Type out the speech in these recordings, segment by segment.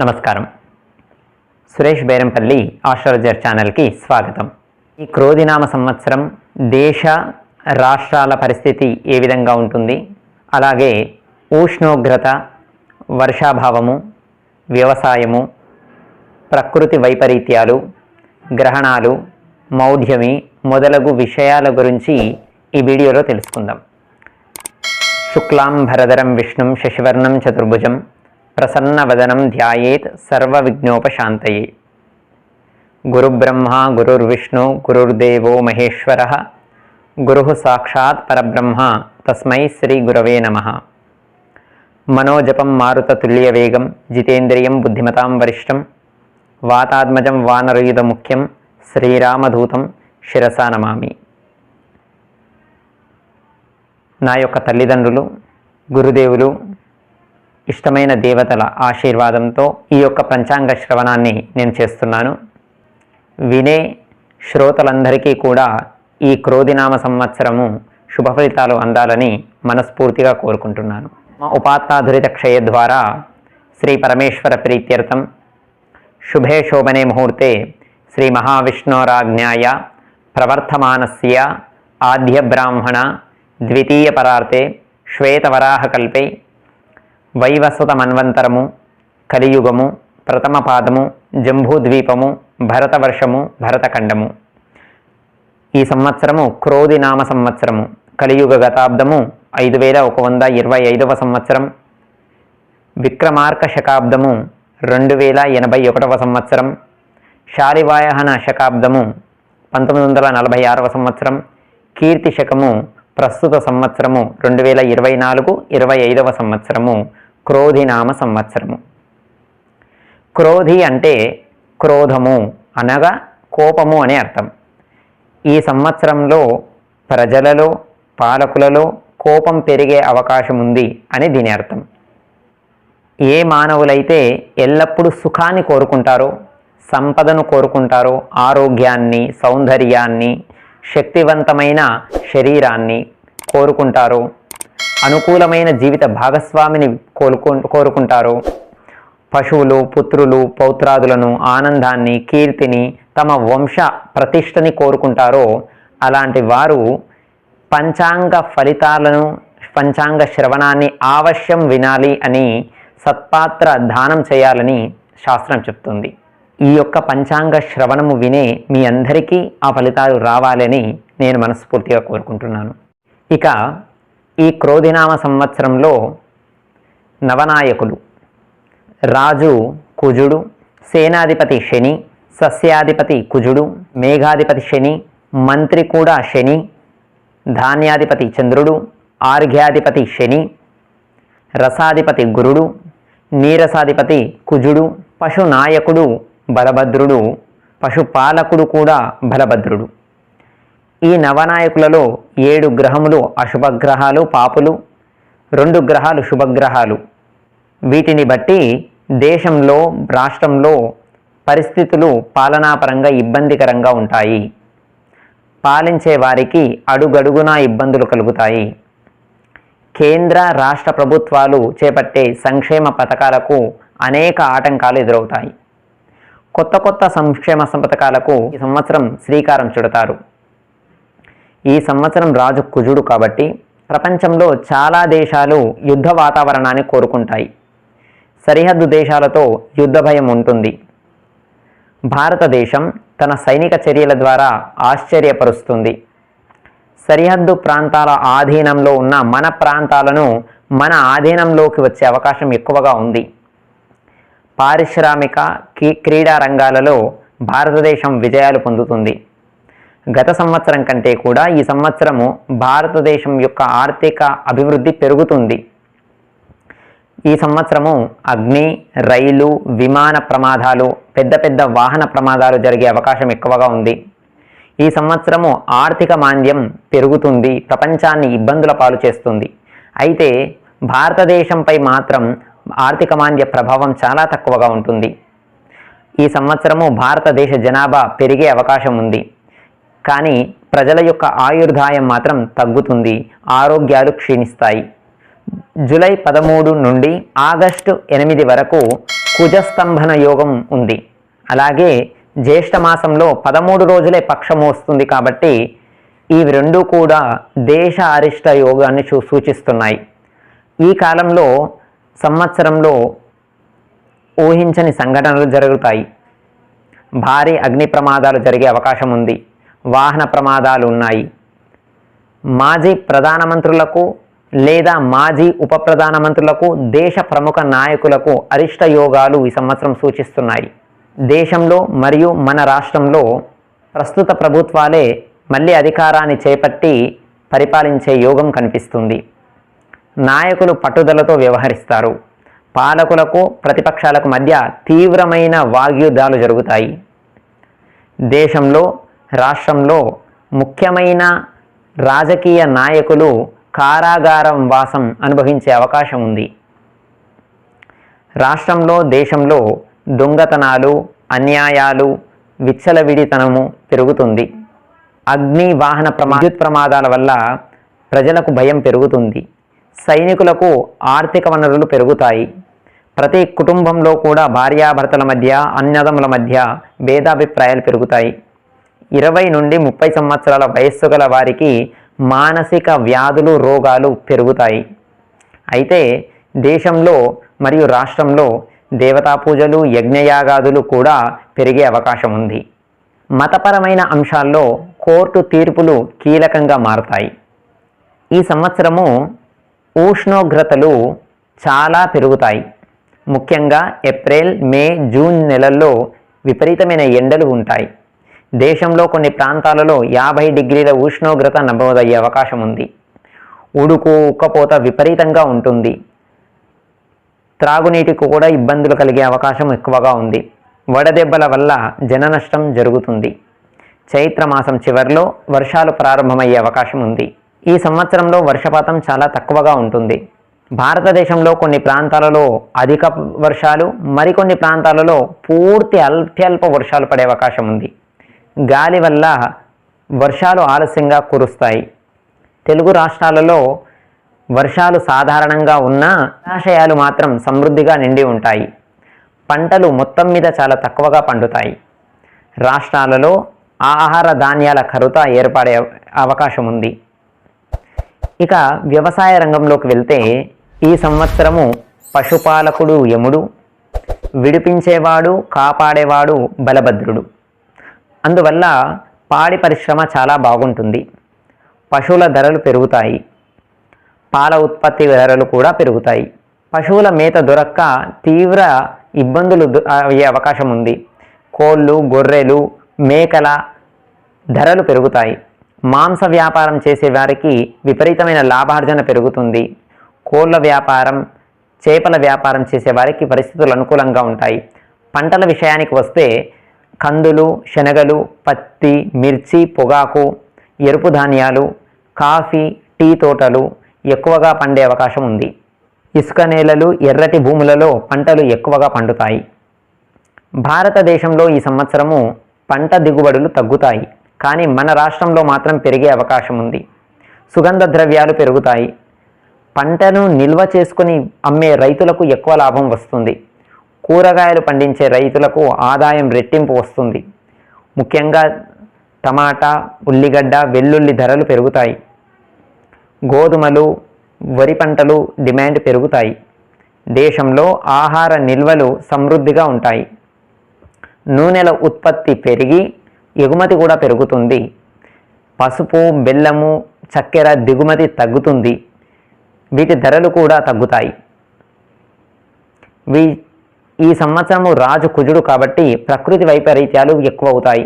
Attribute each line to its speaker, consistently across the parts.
Speaker 1: నమస్కారం సురేష్ బేరంపల్లి ఆస్ట్రాలజర్ ఛానల్కి స్వాగతం ఈ క్రోధినామ సంవత్సరం దేశ రాష్ట్రాల పరిస్థితి ఏ విధంగా ఉంటుంది అలాగే ఉష్ణోగ్రత వర్షాభావము వ్యవసాయము ప్రకృతి వైపరీత్యాలు గ్రహణాలు మౌఢ్యమి మొదలగు విషయాల గురించి ఈ వీడియోలో తెలుసుకుందాం శుక్లాం భరధరం విష్ణుం శశివర్ణం చతుర్భుజం ప్రసన్నవదనం ధ్యాయేత్ సర్వవిఘ్నోపశాంతయే గురుబ్రహ్మ గురుర్విష్ణు గురుర్దేవో మహేశ్వర గురు సాక్షాత్ పరబ్రహ్మ తస్మై శ్రీ గురవే నమ మనోజపం వేగం జితేంద్రియం బుద్ధిమతాం వరిష్టం వాతాత్మజం వానరయుధ ముఖ్యం శ్రీరామధూతం శిరసా నమామి నా యొక్క తల్లిదండ్రులు గురుదేవులు ఇష్టమైన దేవతల ఆశీర్వాదంతో ఈ యొక్క పంచాంగ శ్రవణాన్ని నేను చేస్తున్నాను వినే శ్రోతలందరికీ కూడా ఈ క్రోధినామ సంవత్సరము శుభ ఫలితాలు అందాలని మనస్ఫూర్తిగా కోరుకుంటున్నాను మా ఉపాత్తాధురిత క్షయ ద్వారా శ్రీ పరమేశ్వర ప్రీత్యర్థం శుభే శోభనే ముహూర్తే శ్రీ మహావిష్ణోరాజ్ఞాయ ప్రవర్తమానస్య ఆద్య బ్రాహ్మణ ద్వితీయ పరార్తే శ్వేతవరాహకల్పై వైవస్వత మన్వంతరము కలియుగము ప్రథమ పాదము జంభూద్వీపము భరతవర్షము భరతఖండము ఈ సంవత్సరము క్రోధి నామ సంవత్సరము కలియుగ గతాబ్దము ఐదు వేల ఒక వంద ఇరవై ఐదవ సంవత్సరం విక్రమార్క శకాబ్దము రెండు వేల ఎనభై ఒకటవ సంవత్సరం శాలివాయహన శకాబ్దము పంతొమ్మిది వందల నలభై ఆరవ సంవత్సరం కీర్తి శకము ప్రస్తుత సంవత్సరము రెండు వేల ఇరవై నాలుగు ఇరవై ఐదవ సంవత్సరము క్రోధి నామ సంవత్సరము క్రోధి అంటే క్రోధము అనగా కోపము అనే అర్థం ఈ సంవత్సరంలో ప్రజలలో పాలకులలో కోపం పెరిగే అవకాశం ఉంది అని దీని అర్థం ఏ మానవులైతే ఎల్లప్పుడూ సుఖాన్ని కోరుకుంటారో సంపదను కోరుకుంటారో ఆరోగ్యాన్ని సౌందర్యాన్ని శక్తివంతమైన శరీరాన్ని కోరుకుంటారో అనుకూలమైన జీవిత భాగస్వామిని కోలుకు కోరుకుంటారు పశువులు పుత్రులు పౌత్రాదులను ఆనందాన్ని కీర్తిని తమ వంశ ప్రతిష్టని కోరుకుంటారో అలాంటి వారు పంచాంగ ఫలితాలను పంచాంగ శ్రవణాన్ని ఆవశ్యం వినాలి అని సత్పాత్ర దానం చేయాలని శాస్త్రం చెప్తుంది ఈ యొక్క పంచాంగ శ్రవణము వినే మీ అందరికీ ఆ ఫలితాలు రావాలని నేను మనస్ఫూర్తిగా కోరుకుంటున్నాను ఇక ఈ క్రోధినామ సంవత్సరంలో నవనాయకులు రాజు కుజుడు సేనాధిపతి శని సస్యాధిపతి కుజుడు మేఘాధిపతి శని మంత్రి కూడా శని ధాన్యాధిపతి చంద్రుడు ఆర్ఘ్యాధిపతి శని రసాధిపతి గురుడు నీరసాధిపతి కుజుడు పశునాయకుడు బలభద్రుడు పశుపాలకుడు కూడా బలభద్రుడు ఈ నవనాయకులలో ఏడు గ్రహములు అశుభగ్రహాలు పాపులు రెండు గ్రహాలు శుభగ్రహాలు వీటిని బట్టి దేశంలో రాష్ట్రంలో పరిస్థితులు పాలనాపరంగా ఇబ్బందికరంగా ఉంటాయి పాలించే వారికి అడుగడుగునా ఇబ్బందులు కలుగుతాయి కేంద్ర రాష్ట్ర ప్రభుత్వాలు చేపట్టే సంక్షేమ పథకాలకు అనేక ఆటంకాలు ఎదురవుతాయి కొత్త కొత్త సంక్షేమ పథకాలకు ఈ సంవత్సరం శ్రీకారం చుడతారు ఈ సంవత్సరం రాజు కుజుడు కాబట్టి ప్రపంచంలో చాలా దేశాలు యుద్ధ వాతావరణాన్ని కోరుకుంటాయి సరిహద్దు దేశాలతో యుద్ధ భయం ఉంటుంది భారతదేశం తన సైనిక చర్యల ద్వారా ఆశ్చర్యపరుస్తుంది సరిహద్దు ప్రాంతాల ఆధీనంలో ఉన్న మన ప్రాంతాలను మన ఆధీనంలోకి వచ్చే అవకాశం ఎక్కువగా ఉంది పారిశ్రామిక క్రీడా రంగాలలో భారతదేశం విజయాలు పొందుతుంది గత సంవత్సరం కంటే కూడా ఈ సంవత్సరము భారతదేశం యొక్క ఆర్థిక అభివృద్ధి పెరుగుతుంది ఈ సంవత్సరము అగ్ని రైలు విమాన ప్రమాదాలు పెద్ద పెద్ద వాహన ప్రమాదాలు జరిగే అవకాశం ఎక్కువగా ఉంది ఈ సంవత్సరము ఆర్థిక మాంద్యం పెరుగుతుంది ప్రపంచాన్ని ఇబ్బందుల పాలు చేస్తుంది అయితే భారతదేశంపై మాత్రం ఆర్థిక మాంద్య ప్రభావం చాలా తక్కువగా ఉంటుంది ఈ సంవత్సరము భారతదేశ జనాభా పెరిగే అవకాశం ఉంది కానీ ప్రజల యొక్క ఆయుర్దాయం మాత్రం తగ్గుతుంది ఆరోగ్యాలు క్షీణిస్తాయి జూలై పదమూడు నుండి ఆగస్టు ఎనిమిది వరకు కుజస్తంభన యోగం ఉంది అలాగే జ్యేష్ఠమాసంలో పదమూడు రోజులే పక్షం వస్తుంది కాబట్టి ఇవి రెండూ కూడా దేశ అరిష్ట యోగాన్ని సూచిస్తున్నాయి ఈ కాలంలో సంవత్సరంలో ఊహించని సంఘటనలు జరుగుతాయి భారీ అగ్ని ప్రమాదాలు జరిగే అవకాశం ఉంది వాహన ప్రమాదాలు ఉన్నాయి మాజీ ప్రధానమంత్రులకు లేదా మాజీ ఉప ప్రధానమంత్రులకు దేశ ప్రముఖ నాయకులకు అరిష్ట యోగాలు ఈ సంవత్సరం సూచిస్తున్నాయి దేశంలో మరియు మన రాష్ట్రంలో ప్రస్తుత ప్రభుత్వాలే మళ్ళీ అధికారాన్ని చేపట్టి పరిపాలించే యోగం కనిపిస్తుంది నాయకులు పట్టుదలతో వ్యవహరిస్తారు పాలకులకు ప్రతిపక్షాలకు మధ్య తీవ్రమైన వాగ్యుద్ధాలు జరుగుతాయి దేశంలో రాష్ట్రంలో ముఖ్యమైన రాజకీయ నాయకులు కారాగారం వాసం అనుభవించే అవకాశం ఉంది రాష్ట్రంలో దేశంలో దొంగతనాలు అన్యాయాలు విచ్చలవిడితనము పెరుగుతుంది అగ్ని వాహన ప్రమాద విద్యుత్ ప్రమాదాల వల్ల ప్రజలకు భయం పెరుగుతుంది సైనికులకు ఆర్థిక వనరులు పెరుగుతాయి ప్రతి కుటుంబంలో కూడా భార్యాభర్తల మధ్య అన్నదముల మధ్య భేదాభిప్రాయాలు పెరుగుతాయి ఇరవై నుండి ముప్పై సంవత్సరాల వయస్సు గల వారికి మానసిక వ్యాధులు రోగాలు పెరుగుతాయి అయితే దేశంలో మరియు రాష్ట్రంలో దేవతా పూజలు యజ్ఞయాగాదులు కూడా పెరిగే అవకాశం ఉంది మతపరమైన అంశాల్లో కోర్టు తీర్పులు కీలకంగా మారతాయి ఈ సంవత్సరము ఉష్ణోగ్రతలు చాలా పెరుగుతాయి ముఖ్యంగా ఏప్రిల్ మే జూన్ నెలల్లో విపరీతమైన ఎండలు ఉంటాయి దేశంలో కొన్ని ప్రాంతాలలో యాభై డిగ్రీల ఉష్ణోగ్రత నమోదయ్యే అవకాశం ఉంది ఉడుకు ఉక్కపోత విపరీతంగా ఉంటుంది త్రాగునీటికి కూడా ఇబ్బందులు కలిగే అవకాశం ఎక్కువగా ఉంది వడదెబ్బల వల్ల జన నష్టం జరుగుతుంది చైత్రమాసం చివరిలో వర్షాలు ప్రారంభమయ్యే అవకాశం ఉంది ఈ సంవత్సరంలో వర్షపాతం చాలా తక్కువగా ఉంటుంది భారతదేశంలో కొన్ని ప్రాంతాలలో అధిక వర్షాలు మరికొన్ని ప్రాంతాలలో పూర్తి అల్ప్యల్ప వర్షాలు పడే అవకాశం ఉంది గాలి వల్ల వర్షాలు ఆలస్యంగా కురుస్తాయి తెలుగు రాష్ట్రాలలో వర్షాలు సాధారణంగా ఉన్నా జలాశయాలు మాత్రం సమృద్ధిగా నిండి ఉంటాయి పంటలు మొత్తం మీద చాలా తక్కువగా పండుతాయి రాష్ట్రాలలో ఆహార ధాన్యాల కరుత ఏర్పడే అవకాశం ఉంది ఇక వ్యవసాయ రంగంలోకి వెళ్తే ఈ సంవత్సరము పశుపాలకుడు యముడు విడిపించేవాడు కాపాడేవాడు బలభద్రుడు అందువల్ల పాడి పరిశ్రమ చాలా బాగుంటుంది పశువుల ధరలు పెరుగుతాయి పాల ఉత్పత్తి ధరలు కూడా పెరుగుతాయి పశువుల మేత దొరక్క తీవ్ర ఇబ్బందులు అయ్యే అవకాశం ఉంది కోళ్ళు గొర్రెలు మేకల ధరలు పెరుగుతాయి మాంస వ్యాపారం చేసే వారికి విపరీతమైన లాభార్జన పెరుగుతుంది కోళ్ళ వ్యాపారం చేపల వ్యాపారం చేసే వారికి పరిస్థితులు అనుకూలంగా ఉంటాయి పంటల విషయానికి వస్తే కందులు శనగలు పత్తి మిర్చి పొగాకు ఎరుపు ధాన్యాలు కాఫీ టీ తోటలు ఎక్కువగా పండే అవకాశం ఉంది ఇసుక నేలలు ఎర్రటి భూములలో పంటలు ఎక్కువగా పండుతాయి భారతదేశంలో ఈ సంవత్సరము పంట దిగుబడులు తగ్గుతాయి కానీ మన రాష్ట్రంలో మాత్రం పెరిగే అవకాశం ఉంది సుగంధ ద్రవ్యాలు పెరుగుతాయి పంటను నిల్వ చేసుకుని అమ్మే రైతులకు ఎక్కువ లాభం వస్తుంది కూరగాయలు పండించే రైతులకు ఆదాయం రెట్టింపు వస్తుంది ముఖ్యంగా టమాటా ఉల్లిగడ్డ వెల్లుల్లి ధరలు పెరుగుతాయి గోధుమలు వరి పంటలు డిమాండ్ పెరుగుతాయి దేశంలో ఆహార నిల్వలు సమృద్ధిగా ఉంటాయి నూనెల ఉత్పత్తి పెరిగి ఎగుమతి కూడా పెరుగుతుంది పసుపు బెల్లము చక్కెర దిగుమతి తగ్గుతుంది వీటి ధరలు కూడా తగ్గుతాయి వీ ఈ సంవత్సరము రాజు కుజుడు కాబట్టి ప్రకృతి వైపరీత్యాలు ఎక్కువ అవుతాయి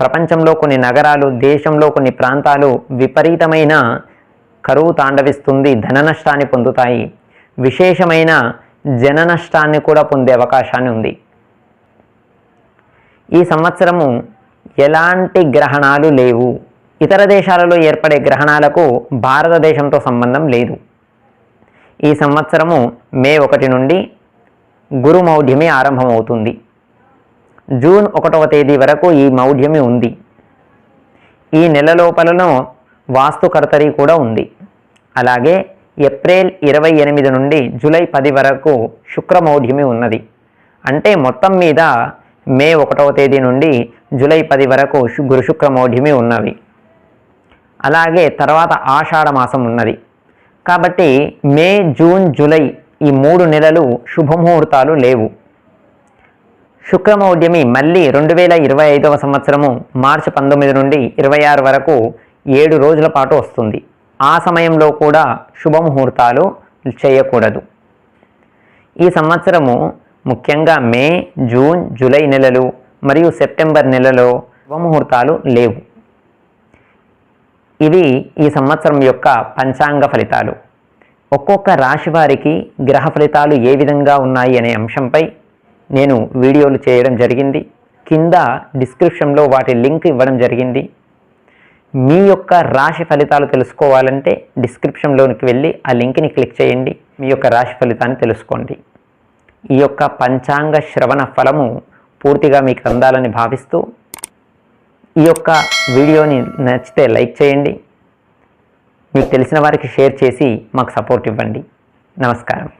Speaker 1: ప్రపంచంలో కొన్ని నగరాలు దేశంలో కొన్ని ప్రాంతాలు విపరీతమైన కరువు తాండవిస్తుంది ధన నష్టాన్ని పొందుతాయి విశేషమైన జన నష్టాన్ని కూడా పొందే అవకాశాన్ని ఉంది ఈ సంవత్సరము ఎలాంటి గ్రహణాలు లేవు ఇతర దేశాలలో ఏర్పడే గ్రహణాలకు భారతదేశంతో సంబంధం లేదు ఈ సంవత్సరము మే ఒకటి నుండి గురు మౌఢ్యమే ఆరంభమవుతుంది జూన్ ఒకటవ తేదీ వరకు ఈ మౌఢ్యమి ఉంది ఈ నెల లోపలను వాస్తుకర్తరి కూడా ఉంది అలాగే ఏప్రిల్ ఇరవై ఎనిమిది నుండి జూలై పది వరకు శుక్రమౌఢ్యమి ఉన్నది అంటే మొత్తం మీద మే ఒకటవ తేదీ నుండి జూలై పది వరకు గురు శుక్రమౌఢ్యమి ఉన్నవి అలాగే తర్వాత ఆషాఢ మాసం ఉన్నది కాబట్టి మే జూన్ జూలై ఈ మూడు నెలలు శుభముహూర్తాలు లేవు శుక్రమౌఢ్యమి మళ్ళీ రెండు వేల ఇరవై ఐదవ సంవత్సరము మార్చి పంతొమ్మిది నుండి ఇరవై ఆరు వరకు ఏడు రోజుల పాటు వస్తుంది ఆ సమయంలో కూడా శుభముహూర్తాలు చేయకూడదు ఈ సంవత్సరము ముఖ్యంగా మే జూన్ జూలై నెలలు మరియు సెప్టెంబర్ నెలలో శుభముహూర్తాలు లేవు ఇవి ఈ సంవత్సరం యొక్క పంచాంగ ఫలితాలు ఒక్కొక్క రాశి వారికి గ్రహ ఫలితాలు ఏ విధంగా ఉన్నాయి అనే అంశంపై నేను వీడియోలు చేయడం జరిగింది కింద డిస్క్రిప్షన్లో వాటి లింక్ ఇవ్వడం జరిగింది మీ యొక్క రాశి ఫలితాలు తెలుసుకోవాలంటే డిస్క్రిప్షన్లోనికి వెళ్ళి ఆ లింక్ని క్లిక్ చేయండి మీ యొక్క రాశి ఫలితాన్ని తెలుసుకోండి ఈ యొక్క పంచాంగ శ్రవణ ఫలము పూర్తిగా మీకు అందాలని భావిస్తూ ఈ యొక్క వీడియోని నచ్చితే లైక్ చేయండి మీకు తెలిసిన వారికి షేర్ చేసి మాకు సపోర్ట్ ఇవ్వండి నమస్కారం